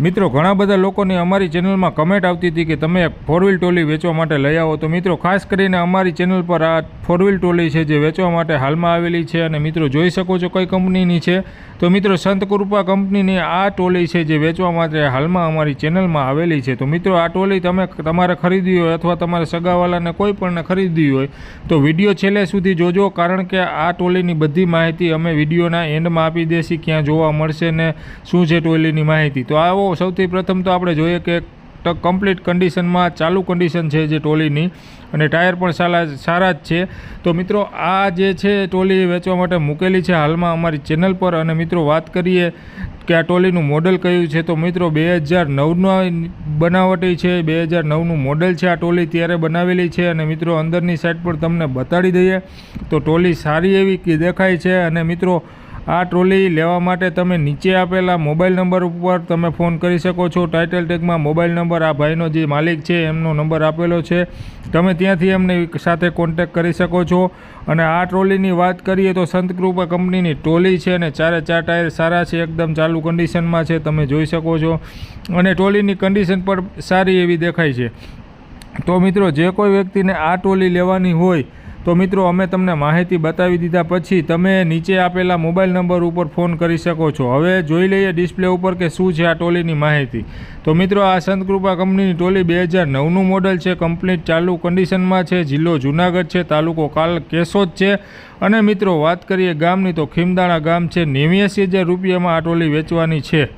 મિત્રો, ઘણા બધા લોકોની અમારી ચેનલમાં કમેન્ટ આવતી હતી કે તમે ફોર વ્હીલ ટોલી વેચવા માટે લઈ આવો. તો મિત્રો, ખાસ કરીને અમારી ચેનલ પર આ ફોર વ્હીલ ટોલી છે જે વેચવા માટે હાલમાં આવેલી છે અને મિત્રો, જોઈ શકો છો કઈ કંપનીની છે. તો મિત્રો, સંત કૃપા કંપનીની આ ટોલી છે જે વેચવા માટે હાલમાં અમારી ચેનલમાં આવેલી છે. તો મિત્રો, આ ટોલી તમે તમારે ખરીદવી હોય અથવા તમારે સગાવાલાને કોઈ પણને ખરીદવી હોય, તો વીડિયો છેલ્લે સુધી જોજો, કારણ કે આ ટોલીની બધી માહિતી અમે વિડીયોના એન્ડમાં આપી દેશી, ક્યાં જોવા મળશે ને શું છે ટોલીની માહિતી. તો આવો સૌથી પ્રથમ તો આપણે જોઈએ કે કમ્પ્લીટ કન્ડિશનમાં ચાલુ કન્ડિશન છે જે ટોલીની અને ટાયર પણ સારા સારા જ છે. તો મિત્રો, આ જે છે ટોલી વેચવા માટે મૂકેલી છે. હાલમાં અમારી ચેનલ પર અને મિત્રો વાત કરીએ કે આ ટોલીનું મોડલ કયું છે, તો મિત્રો બે હજાર નવનો બનાવટી છે. બે હજાર નવનું મોડલ છે આ ટોલી ત્યારે બનાવેલી છે અને મિત્રો અંદરની સાઈડ પર તમને બતાડી દઈએ. તો ટોલી સારી એવી દેખાય છે અને મિત્રો આ ટ્રોલી લેવા માટે તમે નીચે આપેલા મોબાઈલ નંબર ઉપર તમે ફોન કરી શકો છો. ટાઇટલ ટેગમાં મોબાઈલ નંબર, આ ભાઈનો જે માલિક છે, એમનો નંબર આપેલો છે. તમે ત્યાંથી એમની સાથે કોન્ટેક કરી શકો છો. અને આ ટ્રોલીની વાત કરીએ તો સંત કૃપા કંપનીની ટ્રોલી છે અને ચારે ચાર ટાયર સારા છે, એકદમ ચાલુ કન્ડિશનમાં છે, તમે જોઈ શકો છો. અને ટ્રોલીની કન્ડિશન પણ સારી એવી દેખાય છે. તો મિત્રો, જે કોઈ વ્યક્તિને આ ટ્રોલી લેવાની હોય તો મિત્રો, અમે તમને માહિતી બતાવી દીધા પછી તમે નીચે આપેલા મોબાઈલ નંબર ઉપર ફોન કરી શકો છો. હવે જોઈ લઈએ ડિસ્પ્લે ઉપર કે શું છે આ ટોલીની માહિતી. તો મિત્રો, આ સંતકૃપા કંપનીની ટોલી બે હજાર નવનું મોડલ છે. કમ્પ્લીટ ચાલુ કન્ડિશનમાં છે. જિલ્લો જુનાગઢ છે. તાલુકો કાલ કેશોદ છે. અને મિત્રો, વાત કરીએ ગામની, તો ખીમદાણા ગામ છે. નેવ્યાસી હજાર રૂપિયામાં આ ટોલી વેચવાની છે.